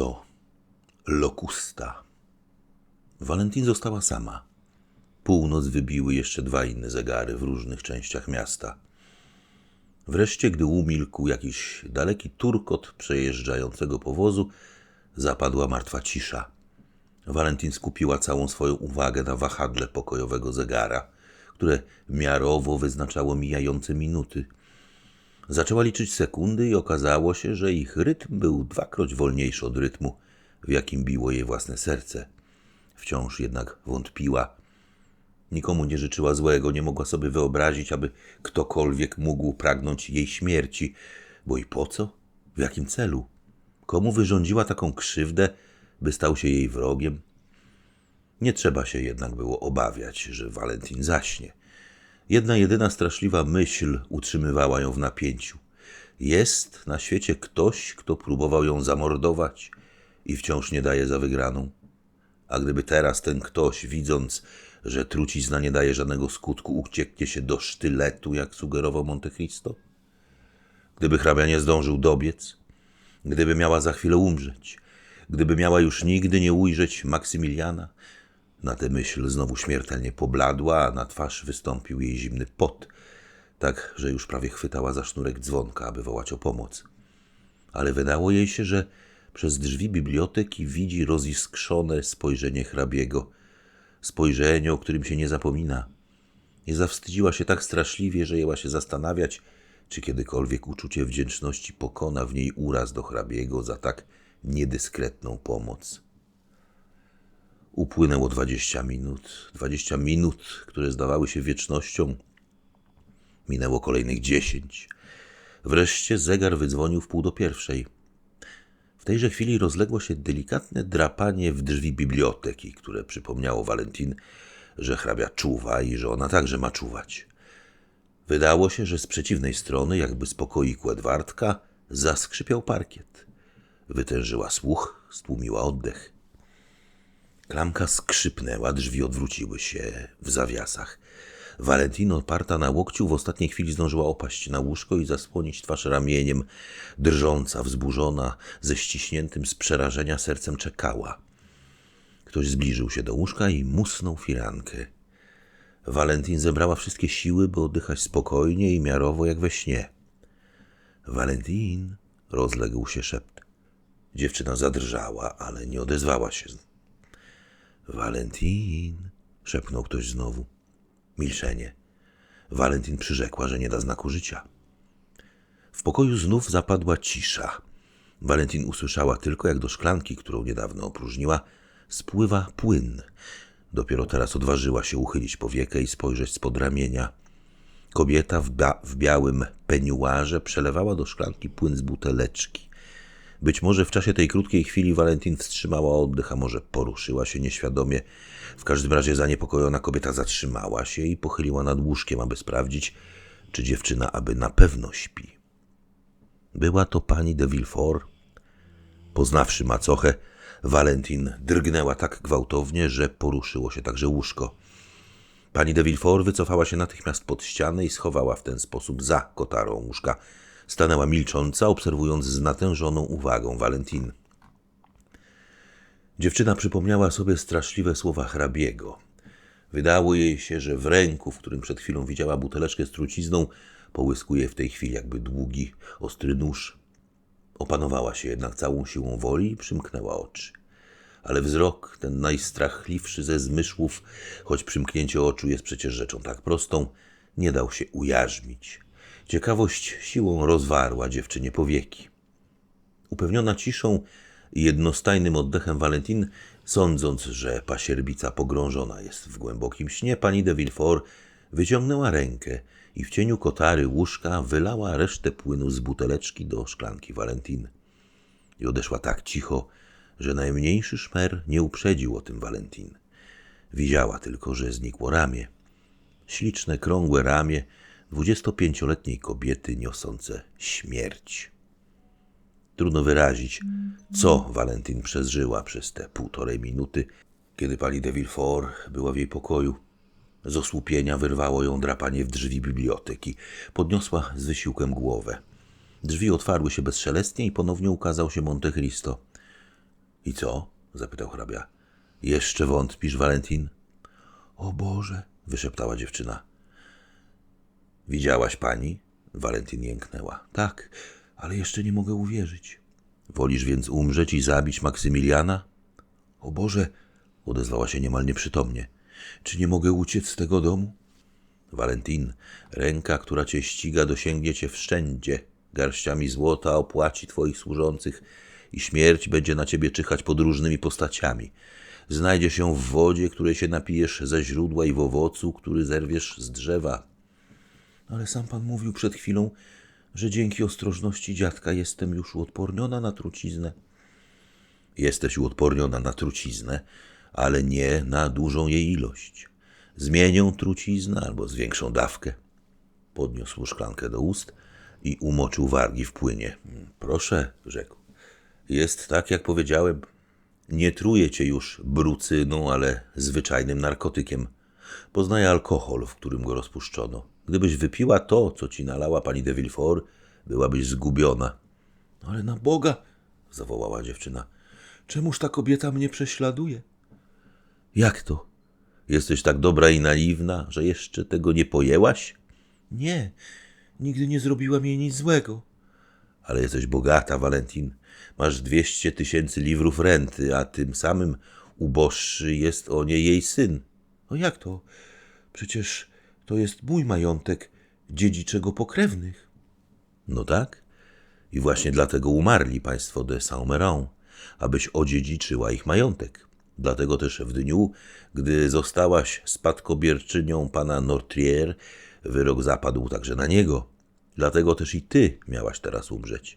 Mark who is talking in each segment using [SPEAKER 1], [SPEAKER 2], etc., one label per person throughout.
[SPEAKER 1] Cristo, Locusta. Valentin została sama. Północ wybiły jeszcze dwa inne zegary w różnych częściach miasta. Wreszcie, gdy umilkł jakiś daleki turkot przejeżdżającego powozu, zapadła martwa cisza. Valentin skupiła całą swoją uwagę na wahadle pokojowego zegara, które miarowo wyznaczało mijające minuty. Zaczęła liczyć sekundy i okazało się, że ich rytm był dwakroć wolniejszy od rytmu, w jakim biło jej własne serce. Wciąż jednak wątpiła. Nikomu nie życzyła złego, nie mogła sobie wyobrazić, aby ktokolwiek mógł pragnąć jej śmierci. Bo i po co? W jakim celu? Komu wyrządziła taką krzywdę, by stał się jej wrogiem? Nie trzeba się jednak było obawiać, że Valentin zaśnie. Jedna jedyna straszliwa myśl utrzymywała ją w napięciu. Jest na świecie ktoś, kto próbował ją zamordować i wciąż nie daje za wygraną. A gdyby teraz ten ktoś, widząc, że trucizna nie daje żadnego skutku, ucieknie się do sztyletu, jak sugerował Monte Cristo? Gdyby hrabia nie zdążył dobiec, gdyby miała za chwilę umrzeć, gdyby miała już nigdy nie ujrzeć Maksymiliana, na tę myśl znowu śmiertelnie pobladła, a na twarz wystąpił jej zimny pot, tak że już prawie chwytała za sznurek dzwonka, aby wołać o pomoc. Ale wydało jej się, że przez drzwi biblioteki widzi roziskrzone spojrzenie hrabiego, spojrzenie, o którym się nie zapomina. I zawstydziła się tak straszliwie, że jęła się zastanawiać, czy kiedykolwiek uczucie wdzięczności pokona w niej uraz do hrabiego za tak niedyskretną pomoc. Upłynęło dwadzieścia minut, dwadzieścia minut, które zdawały się wiecznością. Minęło kolejnych dziesięć. Wreszcie zegar wydzwonił w pół do pierwszej. W tejże chwili rozległo się delikatne drapanie w drzwi biblioteki, które przypomniało Valentin, że hrabia czuwa i że ona także ma czuwać. Wydało się, że z przeciwnej strony, jakby z pokoiku Edwardka, zaskrzypiał parkiet. Wytężyła słuch, stłumiła oddech. Klamka skrzypnęła, drzwi odwróciły się w zawiasach. Valentino, oparta na łokciu, w ostatniej chwili zdążyła opaść na łóżko i zasłonić twarz ramieniem. Drżąca, wzburzona, ze ściśniętym z przerażenia sercem czekała. Ktoś zbliżył się do łóżka i musnął firankę. Valentin zebrała wszystkie siły, by oddychać spokojnie i miarowo jak we śnie. Valentin, rozległ się szept. Dziewczyna zadrżała, ale nie odezwała się. Valentin, szepnął ktoś znowu. Milczenie. Valentin przyrzekła, że nie da znaku życia. W pokoju znów zapadła cisza. Valentin usłyszała tylko, jak do szklanki, którą niedawno opróżniła, spływa płyn. Dopiero teraz odważyła się uchylić powiekę i spojrzeć spod ramienia. Kobieta w, w białym peniuarze przelewała do szklanki płyn z buteleczki. Być może w czasie tej krótkiej chwili Valentin wstrzymała oddech, a może poruszyła się nieświadomie. W każdym razie zaniepokojona kobieta zatrzymała się i pochyliła nad łóżkiem, aby sprawdzić, czy dziewczyna aby na pewno śpi. Była to pani de Villefort. Poznawszy macochę, Valentin drgnęła tak gwałtownie, że poruszyło się także łóżko. Pani de Villefort wycofała się natychmiast pod ścianę i schowała w ten sposób za kotarą łóżka. Stanęła milcząca, obserwując z natężoną uwagą Valentin. Dziewczyna przypomniała sobie straszliwe słowa hrabiego. Wydało jej się, że w ręku, w którym przed chwilą widziała buteleczkę z trucizną, połyskuje w tej chwili jakby długi, ostry nóż. Opanowała się jednak całą siłą woli i przymknęła oczy. Ale wzrok, ten najstrachliwszy ze zmysłów, choć przymknięcie oczu jest przecież rzeczą tak prostą, nie dał się ujarzmić. Ciekawość siłą rozwarła dziewczynie powieki. Upewniona ciszą i jednostajnym oddechem Valentin, sądząc, że pasierbica pogrążona jest w głębokim śnie, pani de Villefort wyciągnęła rękę i w cieniu kotary łóżka wylała resztę płynu z buteleczki do szklanki Valentin. I odeszła tak cicho, że najmniejszy szmer nie uprzedził o tym Valentin. Widziała tylko, że znikło ramię. Śliczne, krągłe ramię dwudziestopięcioletniej kobiety niosące śmierć. Trudno wyrazić, co Valentin przeżyła przez te półtorej minuty, kiedy pani de Villefort była w jej pokoju. Z osłupienia wyrwało ją drapanie w drzwi biblioteki. Podniosła z wysiłkiem głowę. Drzwi otwarły się bezszelestnie i ponownie ukazał się Monte Cristo. I co? zapytał hrabia. Jeszcze wątpisz, Walentin? O Boże, wyszeptała dziewczyna. Widziałaś pani? Walentin jęknęła. Tak, ale jeszcze nie mogę uwierzyć. Wolisz więc umrzeć i zabić Maksymiliana? O Boże, odezwała się niemal nieprzytomnie. Czy nie mogę uciec z tego domu? Walentin, ręka, która cię ściga, dosięgnie cię wszędzie. Garściami złota opłaci twoich służących i śmierć będzie na ciebie czyhać pod różnymi postaciami. Znajdzie się w wodzie, której się napijesz ze źródła i w owocu, który zerwiesz z drzewa. Ale sam pan mówił przed chwilą, że dzięki ostrożności dziadka jestem już uodporniona na truciznę. Jesteś uodporniona na truciznę, ale nie na dużą jej ilość. Zmienią truciznę albo zwiększą dawkę. Podniósł szklankę do ust i umoczył wargi w płynie. Proszę, rzekł. Jest tak, jak powiedziałem. Nie truje cię już brucyną, ale zwyczajnym narkotykiem. Poznaję alkohol, w którym go rozpuszczono. Gdybyś wypiła to, co ci nalała pani de Villefort, byłabyś zgubiona. Ale na Boga, zawołała dziewczyna, czemuż ta kobieta mnie prześladuje? Jak to? Jesteś tak dobra i naiwna, że jeszcze tego nie pojęłaś? Nie, nigdy nie zrobiłam jej nic złego. Ale jesteś bogata, Valentin. Masz dwieście tysięcy liwrów renty, a tym samym uboższy jest o nie jej syn. No jak to? Przecież to jest mój majątek dziedziczego pokrewnych. No tak. I właśnie dlatego umarli państwo de Saint-Méran, abyś odziedziczyła ich majątek. Dlatego też w dniu, gdy zostałaś spadkobierczynią pana Nortrier, wyrok zapadł także na niego. Dlatego też i ty miałaś teraz umrzeć.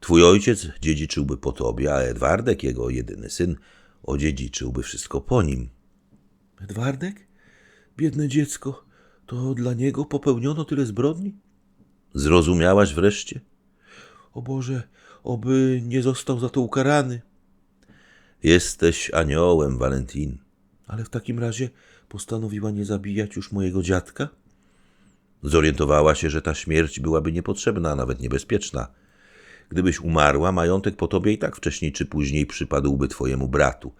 [SPEAKER 1] Twój ojciec dziedziczyłby po tobie, a Edwardek, jego jedyny syn, odziedziczyłby wszystko po nim. Edwardek? Biedne dziecko, to dla niego popełniono tyle zbrodni? Zrozumiałaś wreszcie? O Boże, oby nie został za to ukarany. Jesteś aniołem, Valentin. Ale w takim razie postanowiła nie zabijać już mojego dziadka? Zorientowała się, że ta śmierć byłaby niepotrzebna, a nawet niebezpieczna. Gdybyś umarła, majątek po tobie i tak wcześniej czy później przypadłby twojemu bratu.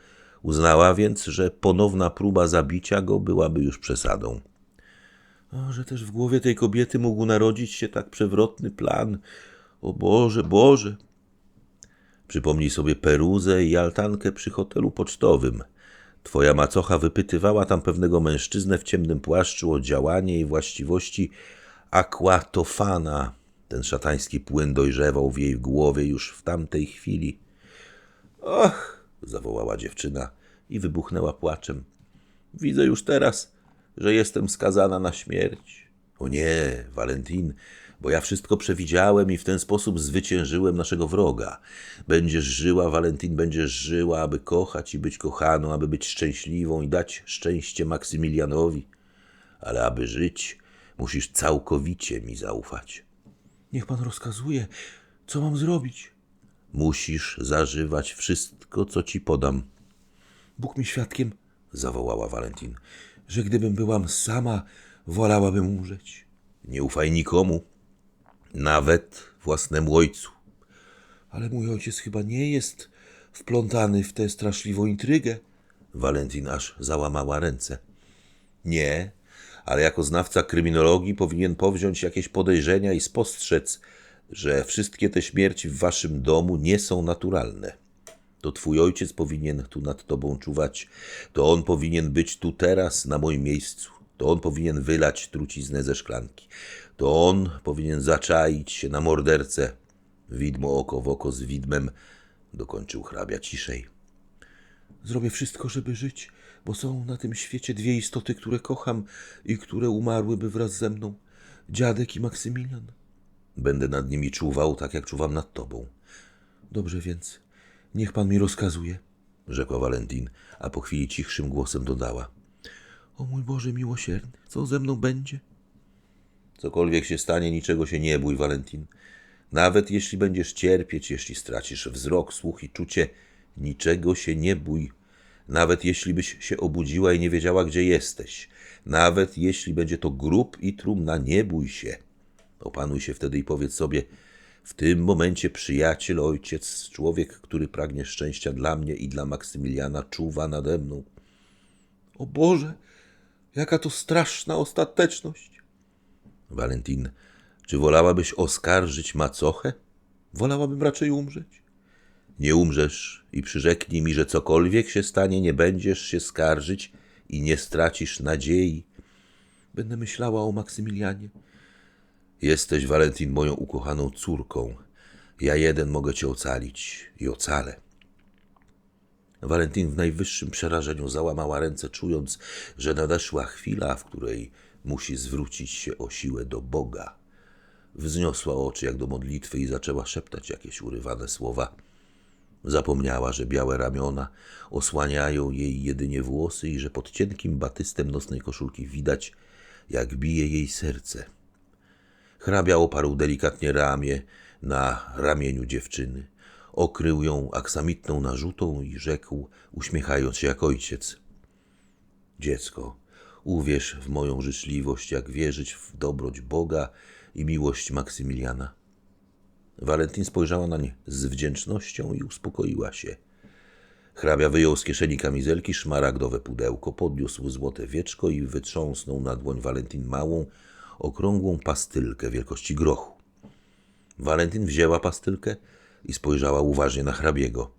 [SPEAKER 1] Uznała więc, że ponowna próba zabicia go byłaby już przesadą. Że też w głowie tej kobiety mógł narodzić się tak przewrotny plan. O Boże, Boże! Przypomnij sobie Peruzę i altankę przy hotelu pocztowym. Twoja macocha wypytywała tam pewnego mężczyznę w ciemnym płaszczu o działanie i właściwości aquatofana. Ten szatański płyn dojrzewał w jej głowie już w tamtej chwili. Och! zawołała dziewczyna i wybuchnęła płaczem. Widzę już teraz, że jestem skazana na śmierć. O nie, Valentin, bo ja wszystko przewidziałem i w ten sposób zwyciężyłem naszego wroga. Będziesz żyła, Valentin, będziesz żyła, aby kochać i być kochaną, aby być szczęśliwą i dać szczęście Maksymilianowi. Ale aby żyć, musisz całkowicie mi zaufać. Niech pan rozkazuje, co mam zrobić. Musisz zażywać wszystko, co ci podam. Bóg mi świadkiem, zawołała Valentin, że gdybym byłam sama, wolałabym umrzeć. Nie ufaj nikomu, nawet własnemu ojcu. Ale mój ojciec chyba nie jest wplątany w tę straszliwą intrygę. Valentin aż załamała ręce. Nie, ale jako znawca kryminologii powinien powziąć jakieś podejrzenia i spostrzec, że wszystkie te śmierci w waszym domu nie są naturalne. To twój ojciec powinien tu nad tobą czuwać. To on powinien być tu teraz, na moim miejscu. To on powinien wylać truciznę ze szklanki. To on powinien zaczaić się na mordercę. Widmo oko w oko z widmem, dokończył hrabia ciszej. Zrobię wszystko, żeby żyć, bo są na tym świecie dwie istoty, które kocham i które umarłyby wraz ze mną. Dziadek i Maksymilian. Będę nad nimi czuwał, tak jak czuwam nad tobą. Dobrze więc, niech pan mi rozkazuje, rzekła Valentin, a po chwili cichszym głosem dodała. O mój Boże miłosierny, co ze mną będzie? Cokolwiek się stanie, niczego się nie bój, Valentin. Nawet jeśli będziesz cierpieć, jeśli stracisz wzrok, słuch i czucie, niczego się nie bój. Nawet jeśli byś się obudziła i nie wiedziała, gdzie jesteś. Nawet jeśli będzie to grób i trumna, nie bój się. Opanuj się wtedy i powiedz sobie, W tym momencie przyjaciel, ojciec, człowiek, który pragnie szczęścia dla mnie i dla Maksymiliana, czuwa nade mną. O Boże, jaka to straszna ostateczność! Walentin, czy wolałabyś oskarżyć macochę? Wolałabym raczej umrzeć. Nie umrzesz i przyrzeknij mi, że cokolwiek się stanie, nie będziesz się skarżyć i nie stracisz nadziei. Będę myślała o Maksymilianie. Jesteś, Walentin, moją ukochaną córką. Ja jeden mogę cię ocalić i ocalę. Walentin w najwyższym przerażeniu załamała ręce, czując, że nadeszła chwila, w której musi zwrócić się o siłę do Boga. Wzniosła oczy jak do modlitwy i zaczęła szeptać jakieś urywane słowa. Zapomniała, że białe ramiona osłaniają jej jedynie włosy i że pod cienkim batystem nocnej koszulki widać, jak bije jej serce. Hrabia oparł delikatnie ramię na ramieniu dziewczyny. Okrył ją aksamitną narzutą i rzekł, uśmiechając się jak ojciec. Dziecko, uwierz w moją życzliwość, jak wierzyć w dobroć Boga i miłość Maksymiliana. Walentin spojrzała na nie z wdzięcznością i uspokoiła się. Hrabia wyjął z kieszeni kamizelki szmaragdowe pudełko, podniósł złote wieczko i wytrząsnął na dłoń Walentin małą, okrągłą pastylkę wielkości grochu. Walentin wzięła pastylkę i spojrzała uważnie na hrabiego.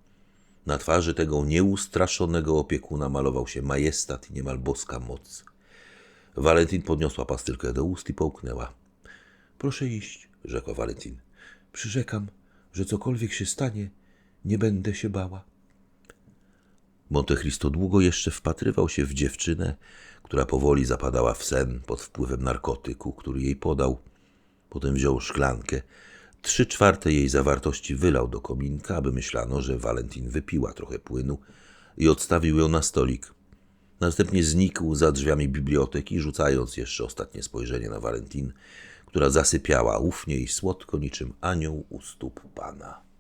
[SPEAKER 1] Na twarzy tego nieustraszonego opiekuna malował się majestat i niemal boska moc. Walentin podniosła pastylkę do ust i połknęła. Proszę iść, rzekła Walentin. Przyrzekam, że cokolwiek się stanie, nie będę się bała. Monte Cristo długo jeszcze wpatrywał się w dziewczynę, która powoli zapadała w sen pod wpływem narkotyku, który jej podał. Potem wziął szklankę. Trzy czwarte jej zawartości wylał do kominka, aby myślano, że Valentin wypiła trochę płynu i odstawił ją na stolik. Następnie znikł za drzwiami biblioteki, rzucając jeszcze ostatnie spojrzenie na Valentin, która zasypiała ufnie i słodko niczym anioł u stóp pana.